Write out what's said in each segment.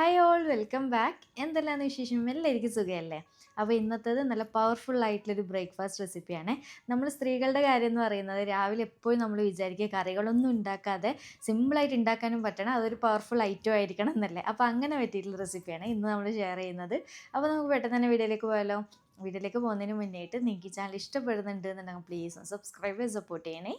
Hi all welcome back എന്തെല്ലാന്ന് വിശേഷം? എല്ലാവർക്കും സുഖമല്ലേ? അപ്പോൾ ഇന്നത്തേത് നല്ല പവർഫുൾ ആയിട്ടുള്ളൊരു ബ്രേക്ക്ഫാസ്റ്റ് റെസിപ്പിയാണ് നമ്മൾ സ്ത്രീകളുടെ കാര്യം എന്ന് പറയുന്നത് രാവിലെ എപ്പോഴും നമ്മൾ വിചാരിക്കുക കറികളൊന്നും ഉണ്ടാക്കാതെ സിമ്പിളായിട്ട് ഉണ്ടാക്കാനും പറ്റണം. അതൊരു പവർഫുൾ ഐറ്റം ആയിരിക്കണം എന്നല്ലേ? അപ്പോൾ അങ്ങനെ പറ്റിയിട്ടുള്ള റെസിപ്പിയാണ് ഇന്ന് നമ്മൾ ഷെയർ ചെയ്യുന്നത്. അപ്പോൾ നമുക്ക് പെട്ടെന്ന് തന്നെ വീഡിയോയിലേക്ക് പോയാലോ? വീഡിയോയിലേക്ക് പോകുന്നതിന് മുന്നേയായിട്ട് നിങ്ങൾക്ക് ചാനൽ ഇഷ്ടപ്പെടുന്നുണ്ട് എന്നുണ്ടെങ്കിൽ പ്ലീസ് സബ്സ്ക്രൈബ് ചെയ്ത് സപ്പോർട്ട് ചെയ്യണേ.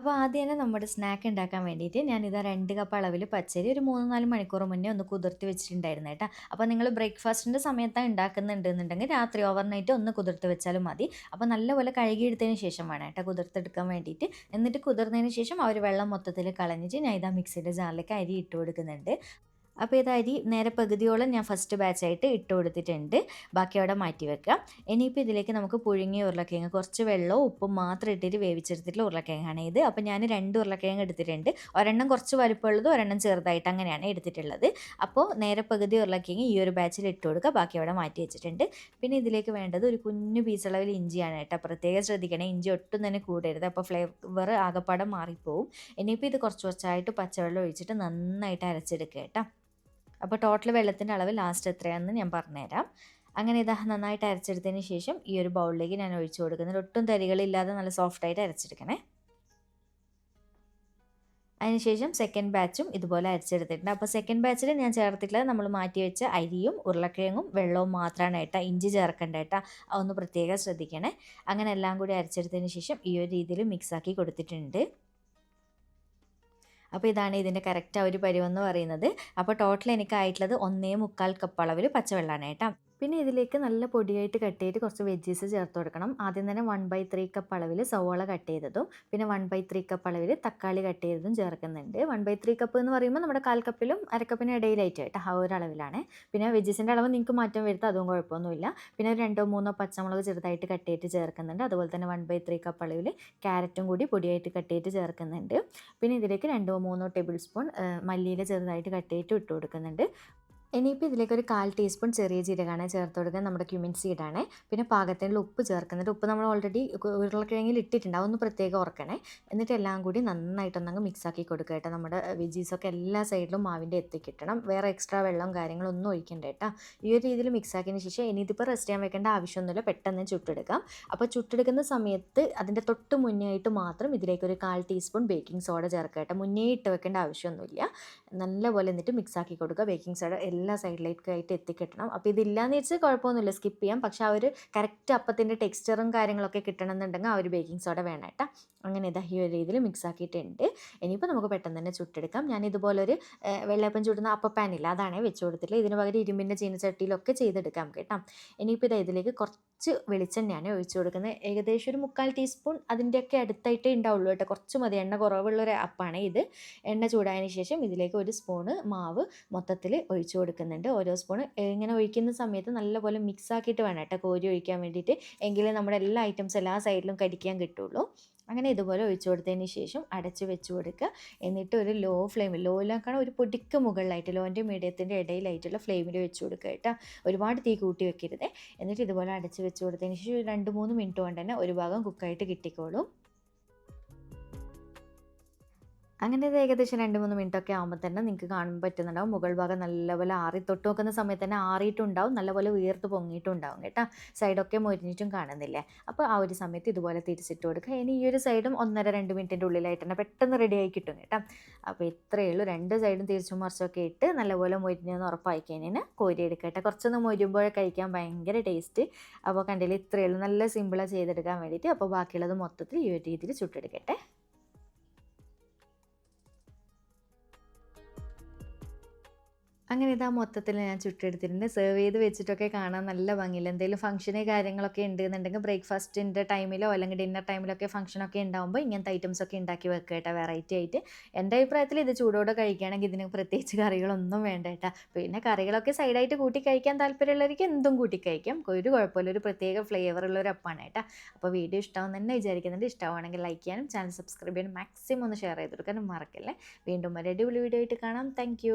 അപ്പോൾ ആദ്യം തന്നെ നമ്മുടെ സ്നാക്ക് ഉണ്ടാക്കാൻ വേണ്ടിയിട്ട് ഞാനിതാ രണ്ട് കപ്പ് അളവിൽ പച്ചരി ഒരു മൂന്ന് നാല് മണിക്കൂർ മുന്നേ ഒന്ന് കുതിർത്ത് വെച്ചിട്ടുണ്ടായിരുന്നു കേട്ടോ. അപ്പോൾ നിങ്ങൾ ബ്രേക്ക്ഫാസ്റ്റിന്റെ സമയത്താണ് ഉണ്ടാക്കുന്നുണ്ടെന്നുണ്ടെങ്കിൽ രാത്രി ഓവർനൈറ്റ് ഒന്ന് കുതിർത്ത് വെച്ചാലും മതി. അപ്പോൾ നല്ലപോലെ കഴുകിയെടുത്തതിന് ശേഷം വേണം കേട്ടോ കുതിർത്തെടുക്കാൻ വേണ്ടിയിട്ട്. എന്നിട്ട് കുതിർന്നതിന് ശേഷം ആ ഒരു വെള്ളം മൊത്തത്തിൽ കളഞ്ഞിട്ട് ഞാൻ ഇതാ മിക്സിയുടെ ജാറിലേക്ക് അരി ഇട്ട് കൊടുക്കുന്നുണ്ട്. അപ്പോൾ ഇത് അരി നേരെ പകുതിയോളം ഞാൻ ഫസ്റ്റ് ബാച്ചായിട്ട് ഇട്ട് കൊടുത്തിട്ടുണ്ട്. ബാക്കി അവിടെ മാറ്റി വെക്കാം. ഇനിയിപ്പോൾ ഇതിലേക്ക് നമുക്ക് പുഴുങ്ങിയ ഉരുളക്കിഴങ്ങ് കുറച്ച് വെള്ളവും ഉപ്പും മാത്രം ഇട്ടിട്ട് വേവിച്ചെടുത്തിട്ടുള്ള ഉരുളക്കിഴങ്ങാണ് ഇത്. അപ്പോൾ ഞാൻ രണ്ട് ഉരുളക്കിഴങ്ങ് എടുത്തിട്ടുണ്ട്. ഒരെണ്ണം കുറച്ച് വലുപ്പമുള്ളത് ഒരെണ്ണം ചെറുതായിട്ട് അങ്ങനെയാണ് എടുത്തിട്ടുള്ളത്. അപ്പോൾ നേരെ പകുതി ഉരുളക്കിഴങ്ങ് ഈ ഒരു ബാച്ചിൽ ഇട്ട് കൊടുക്കുക. ബാക്കി അവിടെ മാറ്റി വെച്ചിട്ടുണ്ട്. പിന്നെ ഇതിലേക്ക് വേണ്ടത് ഒരു കുഞ്ഞു പീസളവിൽ ഇഞ്ചിയാണ് കേട്ടോ. പ്രത്യേകം ശ്രദ്ധിക്കണേ ഇഞ്ചി ഒട്ടും തന്നെ കൂടരുത്. അപ്പോൾ ഫ്ലേവർ ആകപ്പാടം മാറിപ്പോവും. ഇനിയിപ്പോൾ ഇത് കുറച്ച് കുറച്ചായിട്ട് പച്ചവെള്ളം ഒഴിച്ചിട്ട് നന്നായിട്ട് അരച്ചെടുക്കുക കേട്ടോ. അപ്പോൾ ടോട്ടൽ വെള്ളത്തിന്റെ അളവ് ലാസ്റ്റ് എത്രയാണെന്ന് ഞാൻ പറഞ്ഞുതരാം. അങ്ങനെ ഇതാ നന്നായിട്ട് അരച്ചെടുത്തതിന് ശേഷം ഈ ഒരു ബൗളിലേക്ക് ഞാൻ ഒഴിച്ചു കൊടുക്കുന്നത് ഒട്ടും തരികളില്ലാതെ നല്ല സോഫ്റ്റായിട്ട് അരച്ചെടുക്കണേ. അതിനുശേഷം സെക്കൻഡ് ബാച്ചും ഇതുപോലെ അരച്ചെടുത്തിട്ടുണ്ട്. അപ്പോൾ സെക്കൻഡ് ബാച്ചിൽ ഞാൻ ചേർത്തിട്ടുള്ളത് നമ്മൾ മാറ്റി വെച്ച അരിയും ഉരുളക്കിഴങ്ങും വെള്ളവും മാത്രമാണ് ഏട്ടാ ഇഞ്ചി ചേർക്കേണ്ട ഏട്ടാ അതൊന്ന് പ്രത്യേകം ശ്രദ്ധിക്കണേ. അങ്ങനെ എല്ലാം കൂടി അരച്ചെടുത്തതിന് ശേഷം ഈ ഒരു രീതിയിൽ മിക്സാക്കി കൊടുത്തിട്ടുണ്ട്. അപ്പോൾ ഇതാണ് ഇതിന്റെ കറക്റ്റ് ആ ഒരു പരുവെന്ന് പറയുന്നത്. അപ്പോൾ ടോട്ടൽ എനിക്കായിട്ടുള്ളത് ഒന്നേ മുക്കാൽ കപ്പ് അളവിൽ പച്ചവെള്ളമാണ് കേട്ടോ. പിന്നെ ഇതിലേക്ക് നല്ല പൊടിയായിട്ട് കട്ട് ചെയ്ത് കുറച്ച് വെജീസ് ചേർത്ത് കൊടുക്കണം. ആദ്യം തന്നെ വൺ ബൈ ത്രീ കപ്പ് അളവിൽ സവോള കട്ട് ചെയ്തതും പിന്നെ വൺ ബൈ ത്രീ കപ്പ് അളവിൽ തക്കാളി കട്ട് ചെയ്തതും ചേർക്കുന്നുണ്ട്. വൺ ബൈ ത്രീ കപ്പ് എന്ന് പറയുമ്പോൾ നമ്മുടെ കാൽ കപ്പിലും അരക്കപ്പിനും ഇടയിലായിട്ട് കേട്ടോ ആ ഒരു അളവിലാണ്. പിന്നെ വെജീസിന്റെ അളവ് നിങ്ങൾക്ക് മാറ്റം വരുത്താം അതും കുഴപ്പമൊന്നുമില്ല. പിന്നെ രണ്ടോ മൂന്നോ പച്ചമുളക് ചെറുതായിട്ട് കട്ട് ചെയ്തിട്ട് ചേർക്കുന്നുണ്ട്. അതുപോലെ തന്നെ വൺ ബൈ ത്രീ കപ്പ് അളവിൽ ക്യാരറ്റും കൂടി പൊടിയായിട്ട് കട്ട് ചെയ്തിട്ട് ചേർക്കുന്നുണ്ട്. പിന്നെ ഇതിലേക്ക് രണ്ടോ മൂന്നോ ടേബിൾ സ്പൂൺ മല്ലിയില ചെറുതായിട്ട് കട്ട് ചെയ്തിട്ട് ഇട്ട് കൊടുക്കുന്നുണ്ട്. ഇനിയിപ്പോൾ ഇതിലേക്ക് ഒരു കാൽ ടീസ്പൂൺ ചെറിയ ജീരകമാണ് ചേർത്ത് കൊടുക്കുക നമ്മുടെ ക്യുമിൻ സീഡാണ് പിന്നെ പാകത്തിനുള്ള ഉപ്പ് ചേർക്കുന്നുണ്ട്. ഉപ്പ് നമ്മൾ ഓൾറെഡി ഉരുളക്കിഴങ്ങിൽ ഇട്ടിട്ടുണ്ട്. അതൊന്ന് പ്രത്യേകം ഓർക്കണേ എന്നിട്ട് എല്ലാം കൂടി നന്നായിട്ടൊന്നങ്ങ് മിക്സ് ആക്കി കൊടുക്കുക കേട്ടോ. നമ്മുടെ വെജീസൊക്കെ എല്ലാ സൈഡിലും മാവിന്റെ എത്തിക്കിട്ടണം വേറെ എക്സ്ട്രാ വെള്ളവും കാര്യങ്ങളും ഒന്നും ഒഴിക്കണ്ട കേട്ടോ. ഈ ഒരു രീതിയിൽ മിക്സ് ആക്കിയതിന് ശേഷം ഇനി ഇതിപ്പോൾ റെസ്റ്റ് ചെയ്യാൻ വെക്കേണ്ട ആവശ്യമൊന്നുമില്ല. പെട്ടെന്ന് ചുട്ടെടുക്കാം. അപ്പോൾ ചുട്ടെടുക്കുന്ന സമയത്ത് അതിന്റെ തൊട്ട് മുന്നേ ആയിട്ട് മാത്രം ഇതിലേക്ക് ഒരു കാൽ ടീസ്പൂൺ ബേക്കിംഗ് സോഡ ചേർക്കുക കേട്ടോ. മുന്നേ ഇട്ട് വെക്കേണ്ട ആവശ്യമൊന്നുമില്ല. നല്ലപോലെ എന്നിട്ട് മിക്സ് ആക്കി കൊടുക്കുക. ബേക്കിംഗ് സോഡ എല്ലാ സൈഡിലേക്കായിട്ട് എത്തിക്കിട്ടണം. അപ്പോൾ ഇതില്ലാന്ന് വെച്ചാൽ കുഴപ്പമൊന്നുമില്ല സ്കിപ്പ് ചെയ്യാം. പക്ഷെ ആ ഒരു കറക്റ്റ് അപ്പത്തിന്റെ ടെക്സ്ചറും കാര്യങ്ങളൊക്കെ കിട്ടണമെന്നുണ്ടെങ്കിൽ ആ ഒരു ബേക്കിംഗ് സോഡ വേണം കേട്ടോ. അങ്ങനെ ഇതാ ഈ ഒരു രീതിയിൽ മിക്സ് ആക്കിയിട്ടുണ്ട്. ഇനിയിപ്പോൾ നമുക്ക് പെട്ടെന്ന് തന്നെ ചുട്ടെടുക്കാം. ഞാൻ ഇതുപോലെ ഒരു വെള്ളയപ്പം ചുടുന്ന പാനില്ല അതാണ് വെച്ച് കൊടുത്തിട്ടില്ല ഇതിന് പകരം ഇരുമ്പിന്റെ ചീനച്ചട്ടിയിലൊക്കെ ചെയ്തെടുക്കാം കേട്ടോ. ഇനിയിപ്പോൾ ഇതാ ഇതിലേക്ക് കുറച്ച് വെളിച്ചെണ്ണയാണ് ഒഴിച്ചു കൊടുക്കുന്നത്. ഏകദേശം ഒരു മുക്കാൽ ടീസ്പൂൺ അതിന്റെയൊക്കെ അടുത്തായിട്ടേ ഉണ്ടാവുള്ളൂ കേട്ടോ. കുറച്ച് മതി. എണ്ണ കുറവുള്ളൊരു അപ്പാണ് ഇത്. എണ്ണ ചൂടായതിന് ശേഷം ഇതിലേക്ക് ഒരു സ്പൂണ് മാവ് മൊത്തത്തിൽ ഒഴിച്ചു കൊടുക്കുന്നുണ്ട്. ഓരോ സ്പൂൺ ഇങ്ങനെ ഒഴിക്കുന്ന സമയത്ത് നല്ലപോലെ മിക്സ് ആക്കിയിട്ട് വേണം കേട്ടോ കോരി ഒഴിക്കാൻ വേണ്ടിയിട്ട്. എങ്കിലേ നമ്മുടെ എല്ലാ ഐറ്റംസ് എല്ലാ സൈഡിലും കടിക്കാൻ കിട്ടുള്ളൂ. അങ്ങനെ ഇതുപോലെ ഒഴിച്ചു കൊടുത്തതിന് ശേഷം അടച്ച് വെച്ച് കൊടുക്കുക. എന്നിട്ട് ഒരു ലോ ഫ്ലെയിമിൽ ലോയിലാക്കണം ഒരു പൊടിക്ക് മുകളിലായിട്ട് ലോന്റെ മീഡിയത്തിന്റെ ഇടയിലായിട്ടുള്ള ഫ്ലെയിമിൽ വെച്ച് കൊടുക്കുക കേട്ടോ. ഒരുപാട് തീ കൂട്ടി വെക്കരുത്. എന്നിട്ട് ഇതുപോലെ അടച്ച് വെച്ച് കൊടുത്തതിന് ശേഷം രണ്ട് മൂന്ന് മിനിറ്റ് കൊണ്ട് തന്നെ ഒരു ഭാഗം കുക്കായിട്ട് കിട്ടിക്കോളും. അങ്ങനെ ഇത് ഏകദേശം രണ്ട് മൂന്ന് മിനിറ്റ് ഒക്കെ ആകുമ്പോൾ തന്നെ നിങ്ങൾക്ക് കാണാൻ പറ്റുന്നുണ്ടാവും. മുകൾ ഭാഗം നല്ലപോലെ ആറി തൊട്ട് നോക്കുന്ന സമയത്ത് തന്നെ ആറിയിട്ടുണ്ടാവും. നല്ലപോലെ ഉയർത്ത് പൊങ്ങിയിട്ടുണ്ടാവും കേട്ടോ. സൈഡൊക്കെ മുരിഞ്ഞിട്ടും കാണുന്നില്ലേ? അപ്പോൾ ആ ഒരു സമയത്ത് ഇതുപോലെ തിരിച്ചിട്ട് കൊടുക്കുക. ഇനി ഈ ഒരു സൈഡും ഒന്നര രണ്ട് മിനിറ്റിന്റെ ഉള്ളിലായിട്ട് തന്നെ പെട്ടെന്ന് റെഡി ആയി കിട്ടും കേട്ടോ. അപ്പോൾ ഇത്രയേ ഉള്ളൂ. രണ്ട് സൈഡും തിരിച്ചും മറിച്ചൊക്കെ ഇട്ട് നല്ലപോലെ മുരിഞ്ഞെന്ന് ഉറപ്പായി കഴിഞ്ഞാൽ കോരി കുറച്ചൊന്ന് മുരുമ്പോഴേ കഴിക്കാൻ ഭയങ്കര ടേസ്റ്റ് അപ്പോൾ കണ്ടില്ല? ഇത്രയേ ഉള്ളൂ. നല്ല സിമ്പിളാണ് ചെയ്തെടുക്കാൻ വേണ്ടിയിട്ട്. അപ്പോൾ ബാക്കിയുള്ളത് മൊത്തത്തിൽ ഈ ഒരു രീതിയിൽ ചുട്ടെടുക്കട്ടെ. അങ്ങനെ ഇതാ മൊത്തത്തിൽ ഞാൻ ചുട്ടെടുത്തിട്ടുണ്ട്. സെർവ് ചെയ്ത് വെച്ചിട്ടൊക്കെ കാണാൻ നല്ല ഭംഗിയില്ല. എന്തെങ്കിലും ഫംഗ്ഷന് കാര്യങ്ങളൊക്കെ ഉണ്ട് എന്നുണ്ടെങ്കിൽ ബ്രേക്ക്ഫാസ്റ്റിന്റെ ടൈമിലോ അല്ലെങ്കിൽ ഡിന്നർ ടൈമിലൊക്കെ ഫംഗ്ഷനൊക്കെ ഉണ്ടാകുമ്പോൾ ഇങ്ങനത്തെ ഐറ്റംസ് ഒക്കെ ഉണ്ടാക്കി വെക്കുക കേട്ടോ വെറൈറ്റി ആയിട്ട്. എന്റെ അഭിപ്രായത്തിൽ ഇത് ചൂടോടെ കഴിക്കുകയാണെങ്കിൽ ഇതിന് പ്രത്യേകിച്ച് കറികളൊന്നും വേണ്ട കേട്ടോ. പിന്നെ കറികളൊക്കെ സൈഡായിട്ട് കൂട്ടി കഴിക്കാൻ താല്പര്യമുള്ളവർക്ക് എന്തും കൂട്ടി കഴിക്കാം. ഒരു കുഴപ്പമില്ല. ഒരു പ്രത്യേക ഫ്ലേവർ ഉള്ള ഒരു അപ്പാണ് കേട്ടോ. അപ്പോൾ വീഡിയോ ഇഷ്ടമാവും തന്നെ വിചാരിക്കുന്നുണ്ട്. ഇഷ്ടമാണെങ്കിൽ ലൈക്ക് ചെയ്യാനും ചാനൽ സബ്സ്ക്രൈബ് ചെയ്യാനും മാക്സിമം ഒന്ന് ഷെയർ ചെയ്ത് കൊടുക്കാനും മറക്കല്ലേ. വീണ്ടും ഒരു അടിപൊളി വീഡിയോ ആയിട്ട് കാണാം. താങ്ക്